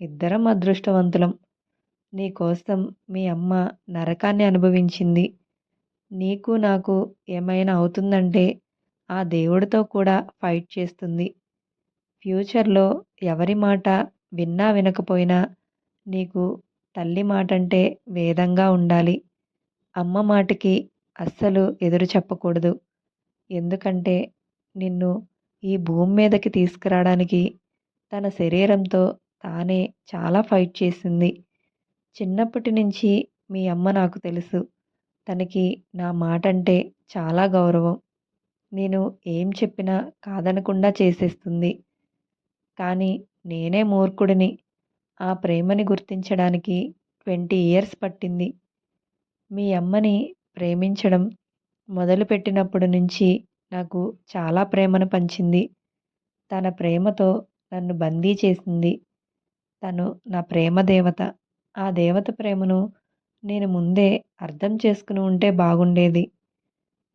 ఇద్దరం అదృష్టవంతులం. నీకోసం మీ అమ్మ నరకాన్ని అనుభవించింది. నీకు నాకు ఏమైనా అవుతుందంటే ఆ దేవుడితో కూడా ఫైట్ చేస్తుంది. ఫ్యూచర్లో ఎవరి మాట విన్నా వినకపోయినా నీకు తల్లి మాట అంటే వేదంగా ఉండాలి. అమ్మ మాటకి అస్సలు ఎదురు చెప్పకూడదు. ఎందుకంటే నిన్ను ఈ భూమి మీదకి తీసుకురావడానికి తన శరీరంతో తానే చాలా ఫైట్ చేసింది. చిన్నప్పటి నుంచి మీ అమ్మ నాకు తెలుసు. తనకి నా మాట అంటే చాలా గౌరవం. నేను ఏం చెప్పినా కాదనకుండా చేసేస్తుంది. కానీ నేనే మూర్ఖుడిని. ఆ ప్రేమని గుర్తించడానికి ట్వంటీ ఇయర్స్ పట్టింది. మీ అమ్మని ప్రేమించడం మొదలుపెట్టినప్పటి నుంచి నాకు చాలా ప్రేమను పంచింది. తన ప్రేమతో నన్ను బందీ చేసింది. తను నా ప్రేమ దేవత. ఆ దేవత ప్రేమను నేను ముందే అర్థం చేసుకుని ఉంటే బాగుండేది.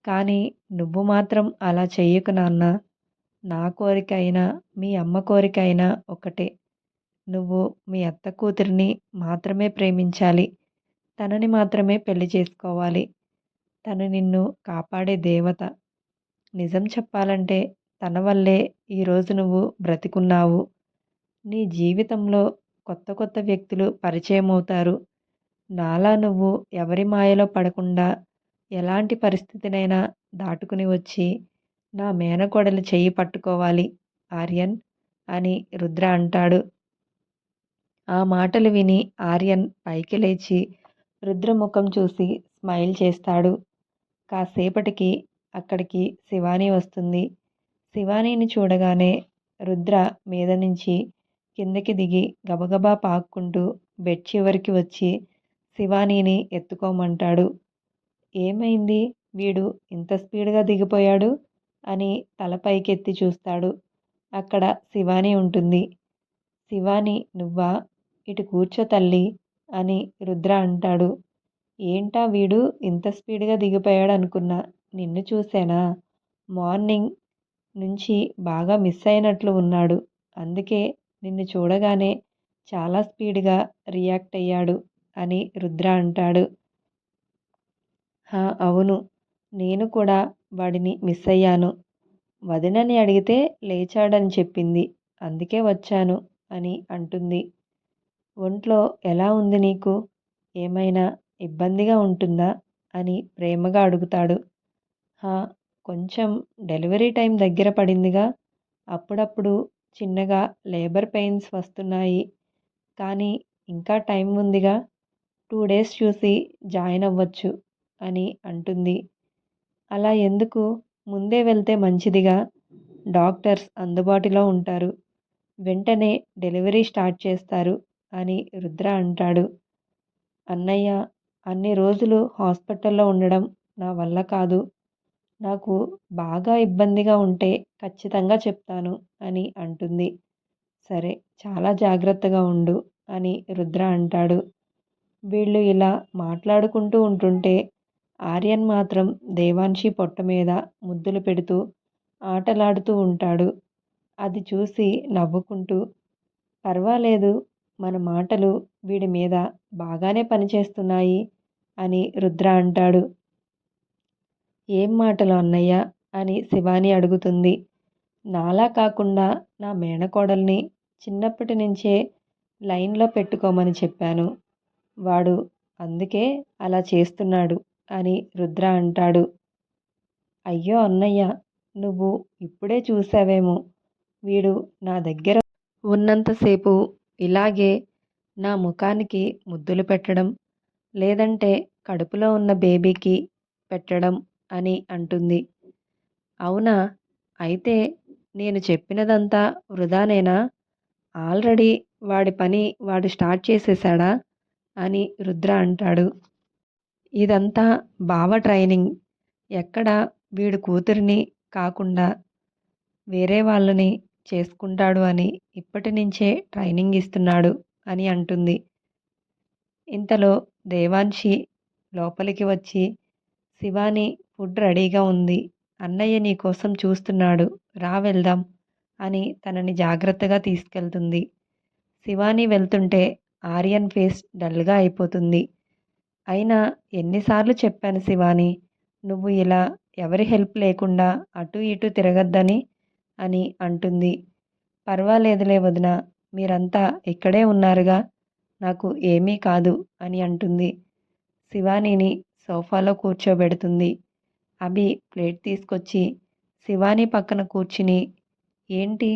కానీ నువ్వు మాత్రం అలా చెయ్యకు నాన్న. నా కోరిక అయినా మీ అమ్మ కోరిక అయినా ఒకటే. నువ్వు మీ అత్త కూతురిని మాత్రమే ప్రేమించాలి. తనని మాత్రమే పెళ్ళి చేసుకోవాలి. తను నిన్ను కాపాడే దేవత. నిజం చెప్పాలంటే తన వల్లే ఈరోజు నువ్వు బ్రతికున్నావు. నీ జీవితంలో కొత్త కొత్త వ్యక్తులు పరిచయం అవుతారు. నాలా నువ్వు ఎవరి మాయలో పడకుండా ఎలాంటి పరిస్థితినైనా దాటుకుని వచ్చి నా మేనకోడలు చెయ్యి పట్టుకోవాలి ఆర్యన్ అని రుద్ర అంటాడు. ఆ మాటలు విని ఆర్యన్ పైకి లేచి రుద్ర ముఖం చూసి స్మైల్ చేస్తాడు. కాసేపటికి అక్కడికి శివాని వస్తుంది. శివానీని చూడగానే రుద్ర మీద నుంచి కిందకి దిగి గబగబా పాక్కుంటూ బెడ్ చివరికి వచ్చి శివానీని ఎత్తుకోమంటాడు. ఏమైంది? వీడు ఇంత స్పీడ్గా దిగిపోయాడు? అని తల పైకెత్తి చూస్తాడు. అక్కడ శివాని ఉంటుంది. శివాని నువ్వా? ఇటు కూర్చో తల్లి అని రుద్ర అంటాడు. ఏంటా వీడు? ఇంత స్పీడ్గా దిగిపోయాడు అనుకున్నా నిన్ను చూసానా? మార్నింగ్ నుంచి బాగా మిస్ అయినట్లు ఉన్నాడు. అందుకే నిన్ను చూడగానే చాలా స్పీడ్గా రియాక్ట్ అయ్యాడు అని రుద్ర అంటాడు. హా అవును. నేను కూడా వాడిని మిస్ అయ్యాను. వదినని అడిగితే లేచాడని చెప్పింది. అందుకే వచ్చాను అని అంటుంది. ఒంట్లో ఎలా ఉంది నీకు? ఏమైనా ఇబ్బందిగా ఉంటుందా అని ప్రేమగా అడుగుతాడు. హా కొంచెం డెలివరీ టైం దగ్గర పడిందిగా. అప్పుడప్పుడు చిన్నగా లేబర్ పెయిన్స్ వస్తున్నాయి. కానీ ఇంకా టైం ఉందిగా. టూ డేస్ చూసి జాయిన్ అవ్వచ్చు అని అంటుంది. అలా ఎందుకు? ముందే వెళ్తే మంచిదిగా. డాక్టర్స్ అందుబాటులో ఉంటారు. వెంటనే డెలివరీ స్టార్ట్ చేస్తారు అని రుద్ర అంటాడు. అన్నయ్య అన్ని రోజులు హాస్పిటల్లో ఉండడం నా వల్ల కాదు. నాకు బాగా ఇబ్బందిగా ఉంటే ఖచ్చితంగా చెప్తాను అని అంటుంది. సరే చాలా జాగ్రత్తగా ఉండు అని రుద్ర అంటాడు. వీళ్ళు ఇలా మాట్లాడుకుంటూ ఉంటుంటే ఆర్యన్ మాత్రం దేవాన్షి పొట్ట మీద ముద్దులు పెడుతూ ఆటలాడుతూ ఉంటాడు. అది చూసి నవ్వుకుంటూ పర్వాలేదు మన మాటలు వీడి మీద బాగానే పనిచేస్తున్నాయి అని రుద్ర అంటాడు. ఏం మాటలు అన్నయ్య? అని శివాని అడుగుతుంది. నాలా కాకుండా నా మేనకోడల్ని చిన్నప్పటి నుంచే లైన్లో పెట్టుకోమని చెప్పాను. వాడు అందుకే అలా చేస్తున్నాడు అని రుద్ర అంటాడు. అయ్యో అన్నయ్య నువ్వు ఇప్పుడే చూసావేమో. వీడు నా దగ్గర ఉన్నంతసేపు ఇలాగే నా ముఖానికి ముద్దులు పెట్టడం లేదంటే కడుపులో ఉన్న బేబీకి పెట్టడం అని అంటుంది. అవునా? అయితే నేను చెప్పినదంతా వృధానేనా? ఆల్రెడీ వాడి పని వాడు స్టార్ట్ చేసేసాడా అని రుద్ర అంటాడు. ఇదంతా బావ ట్రైనింగ్. ఎక్కడ వీడు కూతురిని కాకుండా వేరే వాళ్ళని చేసుకుంటాడు అని ఇప్పటి నుంచే ట్రైనింగ్ ఇస్తున్నాడు అని అంటుంది. ఇంతలో దేవాన్షి లోపలికి వచ్చి శివాని ఫుడ్ రెడీగా ఉంది. అన్నయ్య నీ కోసం చూస్తున్నాడు. రా వెళ్దాం అని తనని జాగ్రత్తగా తీసుకెళ్తుంది. శివాని వెళ్తుంటే ఆర్యన్ ఫేస్ డల్గా అయిపోతుంది. అయినా ఎన్నిసార్లు చెప్పాను శివాని నువ్వు ఇలా ఎవరి హెల్ప్ లేకుండా అటు ఇటు తిరగద్దని అని అంటుంది. పర్వాలేదులే వదిన మీరంతా ఇక్కడే ఉన్నారుగా నాకు ఏమీ కాదు అని అంటుంది. శివానీని సోఫాలో కూర్చోబెడుతుంది. అభి ప్లేట్ తీసుకొచ్చి శివాని పక్కన కూర్చుని ఏంటి?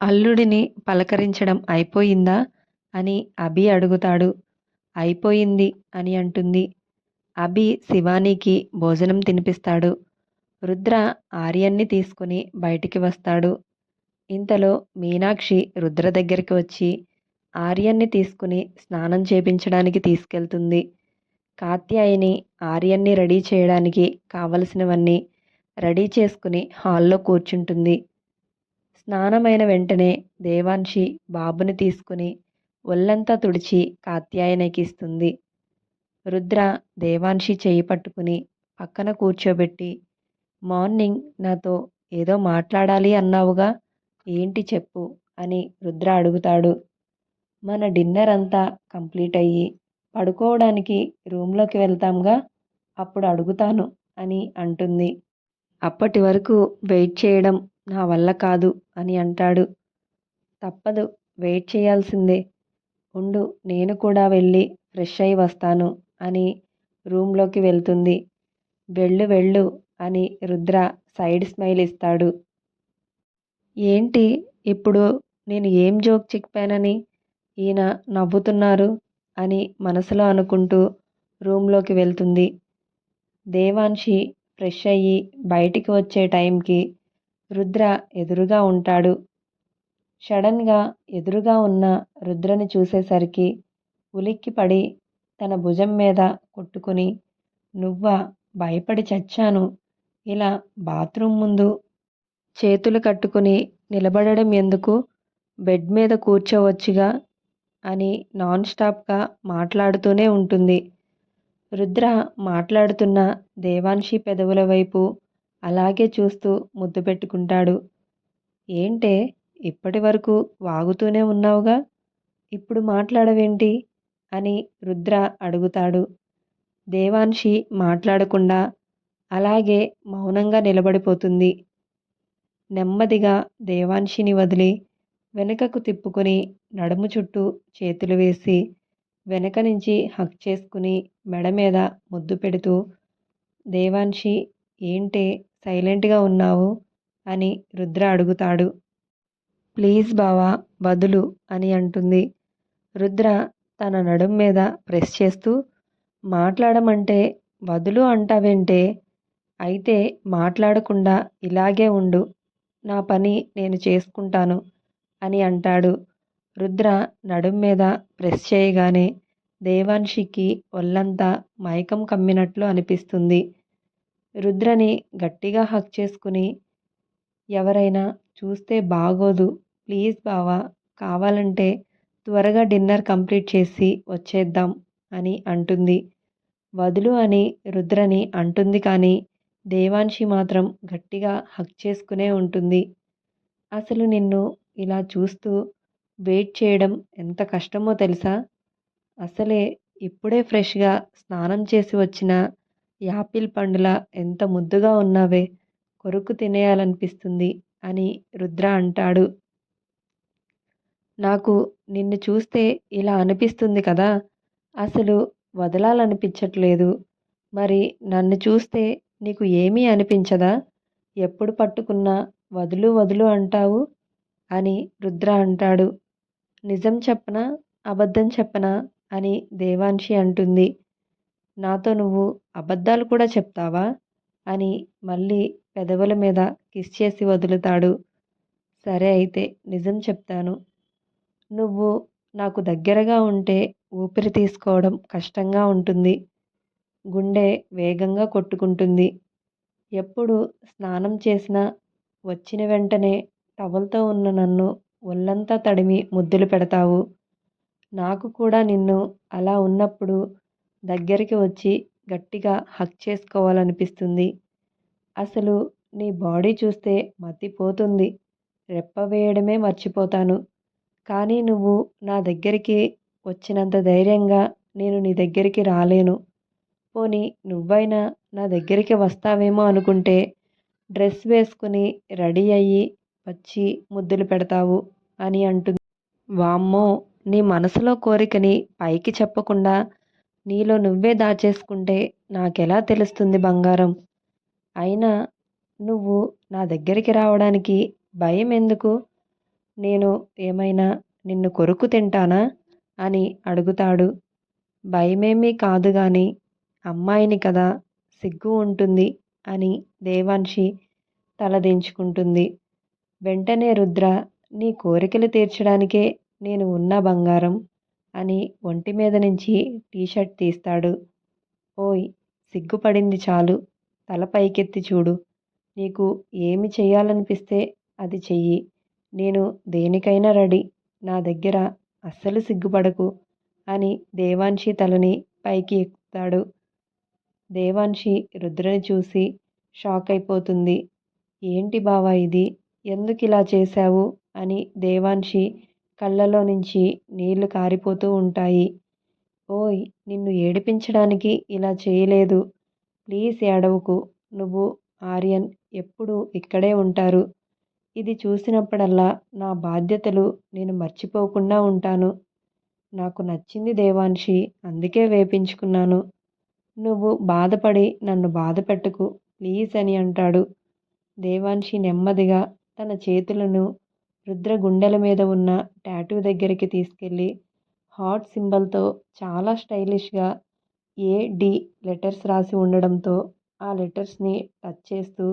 అల్లుడిని పలకరించడం అయిపోయిందా? అని అభి అడుగుతాడు. అయిపోయింది అని అంటుంది. అభి శివానీకి భోజనం తినిపిస్తాడు. రుద్ర ఆర్యన్ని తీసుకుని బయటికి వస్తాడు. ఇంతలో మీనాక్షి రుద్ర దగ్గరికి వచ్చి ఆర్యన్ని తీసుకుని స్నానం చేపించడానికి తీసుకెళ్తుంది. కాత్యాయని ఆర్యన్ని రెడీ చేయడానికి కావలసినవన్నీ రెడీ చేసుకుని హాల్లో కూర్చుంటుంది. స్నానమైన వెంటనే దేవాన్షి బాబుని తీసుకుని ఒళ్ళంతా తుడిచి కాత్యాయనకిస్తుంది రుద్ర దేవాన్షి చేయి పట్టుకుని పక్కన కూర్చోబెట్టి మార్నింగ్ నాతో ఏదో మాట్లాడాలి అన్నావుగా ఏంటి చెప్పు అని రుద్ర అడుగుతాడు. మన డిన్నర్ అంతా కంప్లీట్ అయ్యి పడుకోవడానికి రూమ్లోకి వెళ్తాంగా అప్పుడు అడుగుతాను అని అంటుంది. అప్పటి వరకు వెయిట్ చేయడం నా వల్ల కాదు అని అంటాడు. తప్పదు వెయిట్ చేయాల్సిందే. ఉండు నేను కూడా వెళ్ళి ఫ్రెష్ అయి వస్తాను అని రూమ్లోకి వెళ్తుంది. వెళ్ళు వెళ్ళు అని రుద్ర సైడ్ స్మైల్ ఇస్తాడు. ఏంటి ఇప్పుడు నేను ఏం జోక్ చెప్పానని ఈయన నవ్వుతున్నారు? అని మనసులో అనుకుంటూ రూమ్లోకి వెళ్తుంది. దేవాన్షి ఫ్రెష్ అయ్యి బయటికి వచ్చే టైంకి రుద్ర ఎదురుగా ఉంటాడు. సడన్గా ఎదురుగా ఉన్న రుద్రని చూసేసరికి ఉలిక్కిపడి తన భుజం మీద కొట్టుకుని నువ్వా భయపడి చచ్చాను. ఇలా బాత్రూమ్ ముందు చేతులు కట్టుకుని నిలబడడం ఎందుకు? బెడ్ మీద కూర్చోవచ్చుగా. అని నాన్ స్టాప్గా మాట్లాడుతూనే ఉంటుంది. రుద్ర మాట్లాడుతున్న దేవాన్షి పెదవుల వైపు అలాగే చూస్తూ ముద్దు పెట్టుకుంటాడు. ఏంటే ఇప్పటి వరకు వాగుతూనే ఉన్నావుగా? ఇప్పుడు మాట్లాడవేంటి? అని రుద్ర అడుగుతాడు. దేవాన్షి మాట్లాడకుండా అలాగే మౌనంగా నిలబడిపోతుంది. నెమ్మదిగా దేవాన్షిని వదిలి వెనుకకు తిప్పుకుని నడుము చుట్టూ చేతులు వేసి వెనక నుంచి హక్ చేసుకుని మెడ మీద ముద్దు పెడుతూ దేవాన్షి ఏంటే సైలెంట్గా ఉన్నావు? అని రుద్ర అడుగుతాడు. ప్లీజ్ బావా వదులు అని అంటుంది. రుద్ర తన నడుం మీద ప్రెస్ చేస్తూ మాట్లాడమంటే వదులు అంటావేంటే అయితే మాట్లాడకుండా ఇలాగే ఉండు. నా పని నేను చేసుకుంటాను. అని అంటాడు. రుద్ర నడుం మీద ప్రెస్ చేయగానే దేవాన్షికి ఒళ్ళంతా మైకం కమ్మినట్లు అనిపిస్తుంది. రుద్రని గట్టిగా హక్ చేసుకుని ఎవరైనా చూస్తే బాగోదు ప్లీజ్ బావా కావాలంటే త్వరగా డిన్నర్ కంప్లీట్ చేసి వచ్చేద్దాం అని అంటుంది. వదులు అని రుద్రని అంటుంది కానీ దేవాన్షి మాత్రం గట్టిగా హక్ చేసుకునే ఉంటుంది. అసలు నిన్ను ఇలా చూస్తూ వెయిట్ చేయడం ఎంత కష్టమో తెలుసా? అసలే ఇప్పుడే ఫ్రెష్గా స్నానం చేసి వచ్చిన యాపిల్ పండులా ఎంత ముద్దుగా ఉన్నావే కొరుకు తినేయాలనిపిస్తుంది అని రుద్ర అంటాడు. నాకు నిన్ను చూస్తే ఇలా అనిపిస్తుంది కదా అసలు వదలాలనిపించట్లేదు. మరి నన్ను చూస్తే నీకు ఏమీ అనిపించదా? ఎప్పుడు పట్టుకున్నా వదులు వదులు అంటావు అని రుద్ర అంటాడు. నిజం చెప్పనా? అబద్ధం చెప్పనా అని దేవాన్షి అంటుంది. నాతో నువ్వు అబద్ధాలు కూడా చెప్తావా అని మళ్ళీ పెదవుల మీద కిస్ చేసి వదులుతాడు. సరే అయితే నిజం చెప్తాను. నువ్వు నాకు దగ్గరగా ఉంటే ఊపిరి తీసుకోవడం కష్టంగా ఉంటుంది. గుండె వేగంగా కొట్టుకుంటుంది. ఎప్పుడు స్నానం చేసినా వచ్చిన వెంటనే టవల్తో ఉన్న నన్ను ఒళ్ళంతా తడిమి ముద్దులు పెడతావు. నాకు కూడా నిన్ను అలా ఉన్నప్పుడు దగ్గరికి వచ్చి గట్టిగా హక్ చేసుకోవాలనిపిస్తుంది. అసలు నీ బాడీ చూస్తే మతిపోతుంది. రెప్ప వేయడమే మర్చిపోతాను. కానీ నువ్వు నా దగ్గరికి వచ్చినంత ధైర్యంగా నేను నీ దగ్గరికి రాలేను. పోనీ నువ్వైనా నా దగ్గరికి వస్తావేమో అనుకుంటే డ్రెస్ వేసుకుని రెడీ అయ్యి వచ్చి ముద్దులు పెడతావు అని అంటుంది. వామ్మో నీ మనసులో కోరికని పైకి చెప్పకుండా నీలో నువ్వే దాచేసుకుంటే నాకెలా తెలుస్తుంది బంగారం? అయినా నువ్వు నా దగ్గరికి రావడానికి భయం ఎందుకు? నేను ఏమైనా నిన్ను కొరుకు తింటానా? అని అడుగుతాడు. భయమేమీ కాదు కానీ అమ్మాయిని కదా సిగ్గు ఉంటుంది అని దేవాన్షి తలదించుకుంటుంది. వెంటనే రుద్ర నీ కోరికలు తీర్చడానికే నేను ఉన్న బంగారం అని ఒంటి మీద నుంచి టీషర్ట్ తీస్తాడు. ఓయ్ సిగ్గుపడింది చాలు. తల పైకెత్తి చూడు. నీకు ఏమి చేయాలనిపిస్తే అది చెయ్యి. నేను దేనికైనా రెడీ. నా దగ్గర అస్సలు సిగ్గుపడకు అని దేవాన్షి తలని పైకి ఎక్కుతాడు. దేవాన్షి రుద్రని చూసి షాక్ అయిపోతుంది. ఏంటి బావా ఇది? ఎందుకు ఇలా చేశావు? అని దేవాన్షి కళ్ళలో నుంచి నీళ్ళు కారిపోతూ ఉంటాయి. ఓయ్ నిన్ను ఏడిపించడానికి ఇలా చేయలేదు. ప్లీజ్ ఏడవకు. నువ్వు ఆర్యన్ ఎప్పుడూ ఇక్కడే ఉంటారు. ఇది చూసినప్పుడల్లా నా బాధ్యతలు నేను మర్చిపోకుండా ఉంటాను. నాకు నచ్చింది దేవాన్షి అందుకే వేపించుకున్నాను. నువ్వు బాధపడి నన్ను బాధ పెట్టుకు ప్లీజ్ అని అంటాడు. దేవాన్షి నెమ్మదిగా తన చేతులను రుద్ర గుండెల మీద ఉన్న టాటూ దగ్గరికి తీసుకెళ్ళి హార్ట్ సింబల్తో చాలా స్టైలిష్గా ఏడి లెటర్స్ రాసి ఉండడంతో ఆ లెటర్స్ని టచ్ చేస్తూ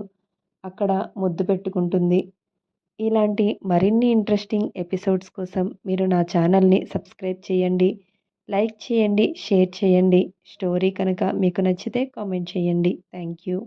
అక్కడ ముద్దు పెట్టుకుంటుంది. ఇలాంటి మరిన్ని ఇంట్రెస్టింగ్ ఎపిసోడ్స్ కోసం మీరు నా ఛానల్ని సబ్స్క్రైబ్ చేయండి లైక్ చేయండి షేర్ చేయండి. స్టోరీ కనుక మీకు నచ్చితే కామెంట్ చేయండి. Thank you.